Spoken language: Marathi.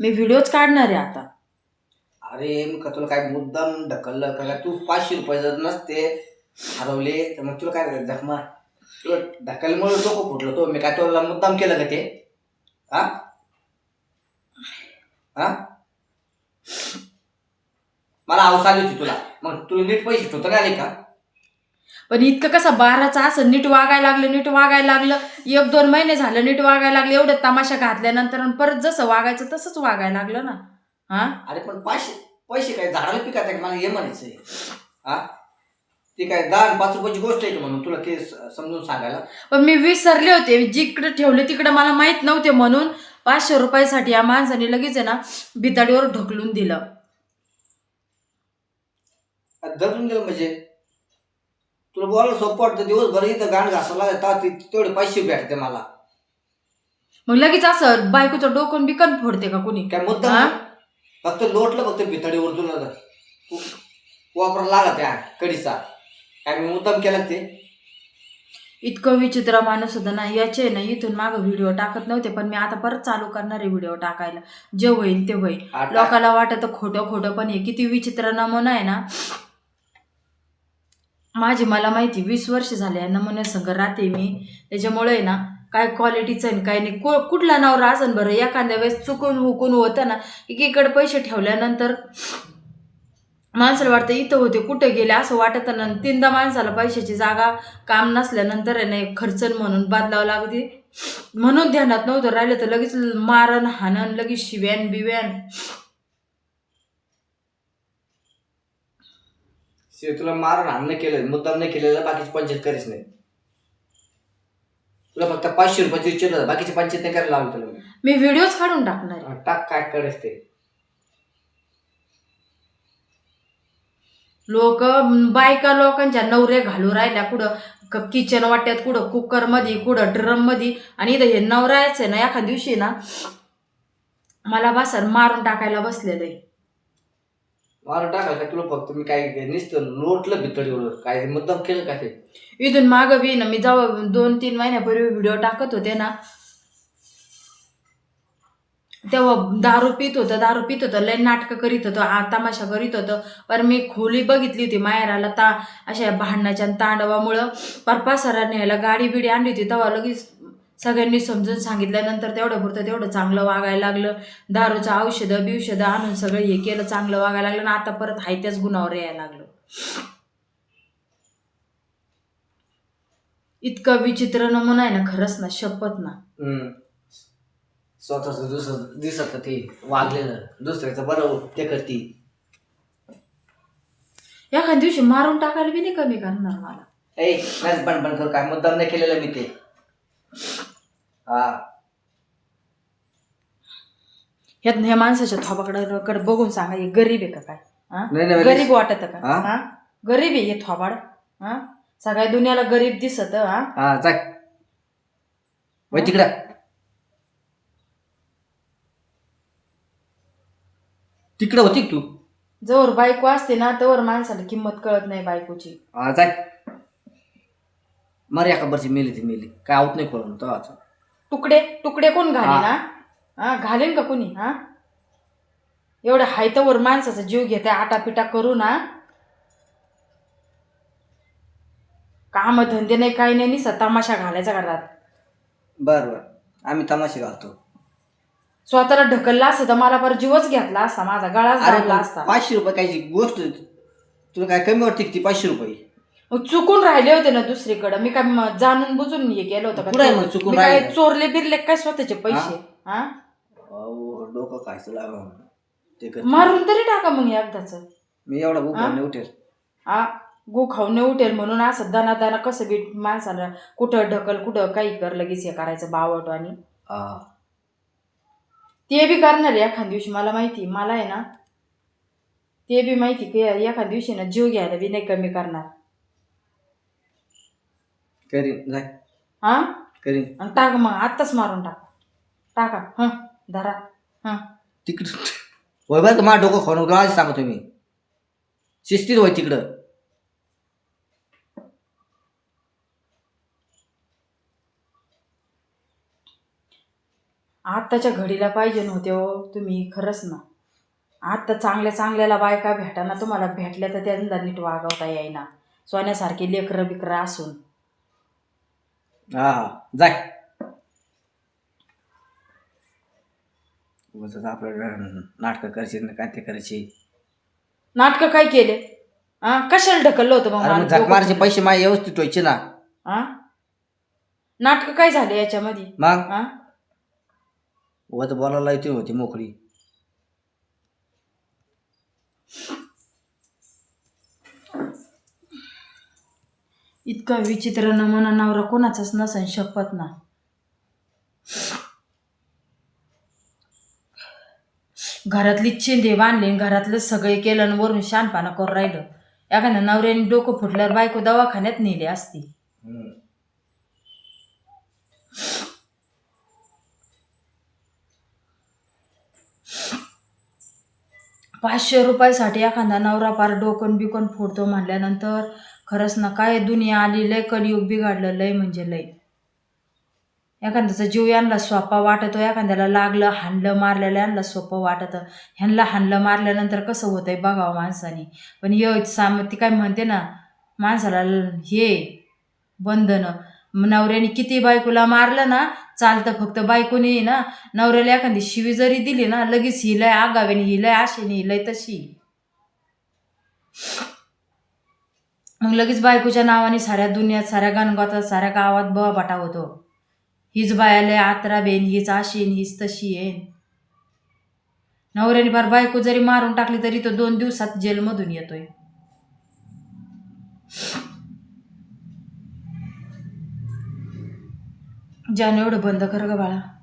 मी व्हिडिओच काढणार आहे आता. अरे मग का तुला काय मुद्दाम ढकललं का? काय? तू पाचशे रुपये जर नसते हरवले तर मग तुला काय करायचं? जखमा तुला ढकलमुळे डोकं फुटलं तो. मी काय तुला मुद्दाम केलं का ते? हा? हा? मला आवाज आली होती तुला. मग तुला नीट पैसे ठेवता नाही आले का? पण इतकं कसं बाराचं असं नीट वागायला लागलं नीट वागायला लागलं. एक दोन महिने झालं नीट वागायला लागलं एवढं तमाशा घातल्यानंतर आणि परत जसं वागायचं तसंच वागायला लागलं ना. हा? अरे पण पाचशे पैसे काय झाडाला पिकात आहे का? मला हे म्हणायचंय. हा? ती काय दहा आणि पाच रुपयाची गोष्ट आहे का म्हणून? तुला ते स- समजून सांगायला. पण मी विसरले होते. जिकडे ठेवले तिकडे मला माहीत नव्हते म्हणून पाचशे रुपयासाठी या माणसाने लगेच आहे ना बिताडीवर ढकलून दिलं. गेलं म्हणजे? तुला बोलायला सोपं वाटतं दिवसभर इथं गाण घासायला लागतात ते- तेवढे पैसे भेटते मला. मग लगेच असं बायकोचं डोकं बिकन फोडते का कुणी? काय मुद्दा हा? फक्त लोटलं फक्त भितडीवर तुला वापर लागला त्या कडीचा काय मी मुद्दाम केला ते? इतकं विचित्र माणूस होता ना याचे ना इथून मागं व्हिडिओ टाकत नव्हते पण मी आता परत चालू करणार आहे व्हिडिओ टाकायला. जे होईल ते होईल. आता- लोकाला वाटत खोटं खोटं पण हे किती विचित्र नमुना आहे ना. माझी मला माहिती वीस वर्ष झाले आहे नमुन्या राहते मी. त्याच्यामुळे ना काय क्वालिटीचं आणि काय नाही. कु- कुठला नवरा असन बरं एखाद्या वेळेस चुकून हुकून होतं ना एकीकडे पैसे ठेवल्यानंतर माणसाला वाटतं इथं होते कुठं गेले असं वाटत ना. तीनदा माणसाला पैशाची जागा काम नसल्यानंतर आहे ना खर्चन म्हणून बदलावं लागते. म्हणून ध्यानात नव्हतं राहिलं तर लगेच मारण हाणन लगेच शिव्यान बिव्यान. शे, तुला मारून हाणं केलं मुद्दाम नाही केलेलं बाकीची पंचायत करीच नाही तुला फक्त पाचशे रुपयाची विचारलं बाकीची पंचायत नाही करायला लावलं तुला मी. मी व्हिडिओच काढून टाकणार आहे. हा, टाक काय करायचं ते लोक बायका लोकांच्या नवरे घालू राहिल्या कुठं किचन वाट्यात कुठं कुकरमध्ये कुठं ड्रममध्ये आणि इथं हे नवरायच आहे ना एखाद दिवशी ना मला बसार मारून टाकायला बसलेलं आहे मारून टाकाल तुला फक्त मी काय नुसतं लोटलं भितडीवर काय मुद्दाम केलं काय ते? इथून मागं बी ना मी जाऊ दोन तीन महिन्यापूर्वी व्हिडिओ टाकत होते ना तेव्हा दारू पित होतं दारू पित होतं लय नाटकं करीत होतं आ तमाशा करीत होतं. पर मी खोली बघितली होती माहेराला ता अशा भांडणाच्या आणि तांडवामुळं परपा सरांनी ह्याला गाडी बिडी आणली होती तेव्हा लगेच सगळ्यांनी समजून सांगितल्यानंतर तेवढं पुरतं तेवढं चांगलं वागायला लागलं. दारूचं औषधं बिवषधं आणून सगळं हे केलं चांगलं वागायला लागलं आणि आता परत हाय त्याच गुणावर यायला लागलं. इतकं विचित्र नमुना आहे ना खरंच ना शपथ ना. स्वतःच दुसरं दिसत ते वागलेलं दुसऱ्याचं बरं ते करती. एखाद्या दिवशी मारून टाकायला बी नाही कमी करणार मला. ए नाही पण पण कर काय मुद्दाम नाही केलेलं मी ते. हा. ह्यात ह्या माणसाच्या थोबाकडे कडे बघून सांगा हे गरीब आहे का काय? हा? नाही, नाही, गरीब वाटत का? हा? हा? गरीब आहे हे थोबाड. हा? सगळ्या दुनियाला गरीब दिसत हा? हा वय तिकडं. तिकडं होती का तू? जवळ बायको असते ना तवर माणसाला किंमत कळत नाही बायकोची. हा जाय. मर एका बरची मेली ती मेली. काय आऊत नाही करून तो आता तुकडे तुकडे कोण घालेन हा. हा? घालेन का कोणी हा? एवढ्या हायतवर माणसाचा जीव घेते आटापिटा करू ना. काम धंदे नाही काही नाही निसा तमाशा घालायचा घरात. बर बर. आम्ही तमाशे घालतो. स्वतःला ढकलला असतं तर मला पर जीवच घेतला असता माझा गळाच अरे दाबला पण असता. पाचशे रुपये कायची गोष्ट तुला काय कमी वाटते का ती पाचशे रुपये? मग चुकून राहिले होते ना दुसरीकडे. मी काय म- जाणून बुजून हे केलं होतं कुठं आहे का मग चुकून मी काय राहिलं? चोरले बिरले काय स्वतःचे पैसे? हा? अहो, डोकं ते कर मारून तरी टाका मग एकदाच मी एवढा बुक हा? उठेल. आ गो खाऊन उठेल म्हणून असं दाना दाना कसं बी माणसाला कुठं ढकल कुठं काही कर लगेच हे करायचं बावट आणि. हा. ते बी करणार आहे एखाद दिवशी मला माहिती मला आहे ना. ते बी माहिती की एखाद दिवशी ना जीव घ्यायला बी नाही कमी करणार. करीन जाय. हा? करीन. आणि टाक मग आत्ताच मारून टाका. टाका हं धरा हं. तिकडं होय बरं का माझं डोकं खाऊन तुला आधी सांगतो मी. शिस्तीत होय तिकडं. आत्ताच्या घडीला पाहिजे नव्हते हो तुम्ही खरंच ना. आत्ता चांगल्या चांगल्याला बायका भेटाना तुम्हाला भेटल्या तर त्यांना नीट वागवता येईना. सोन्यासारखे लेकरं बिकरं असून. हा हा. जाय. उगाचच आपलं नाटकं करायची ना काय ते करायची. नाटकं काय केले? हा कशाला ढकललं होतं मग अरे मग मला झक मारायचे डोकं- पैसे माझे व्यवस्थित व्हायचे ना. हा नाटकं काय झाले याच्यामध्ये? मग? हा उगाच बोलायला येते होती मोकळी. इतका विचित्र नमुना नवरा कोणाचाच नसन शपथ ना. घरातली चिंधे बांधले घरातलं सगळे केलं आणि वरून शानपाना करून राहिलं. एखाद्या नवऱ्याने डोकं फुटल्यावर बायको दवाखान्यात नेली असती. पाचशे रुपयासाठी एखादा नवरा पार डोकन बिकन फोडतो म्हणल्यानंतर खरंच ना काय दुनिया आली लय कलियुग बिघाडलं लय म्हणजे लय. एखाद्याचा जीव यांना सोपा वाटतो एखाद्याला लागलं हाणलं मारलेलं यांना सोपं वाटतं. ह्यांना हाणलं मारल्यानंतर कसं होतंय बघावं माणसाने. पण य साम ती काय म्हणते ना माणसाला हे बंधनं. नवऱ्याने किती बायकोला मारलं ना चालतं फक्त बायकोने ना नवऱ्याला एखादी शिवी जरी दिली ना लगेच ही लय आगावेने ही लय आशेने ही लय तशी. मग लगेच बायकोच्या नावाने साऱ्या दुनियात साऱ्या गणगातात साऱ्या गावात बबाटा होतो. हीच बायाले आत्रा बेन हीच आशीन हीच तशी येन. नवऱ्याने फार बायको जरी मारून टाकली तरी तो दोन दिवसात जेलमधून येतोय. ज्याने एवढं बंद कर ग बाळा.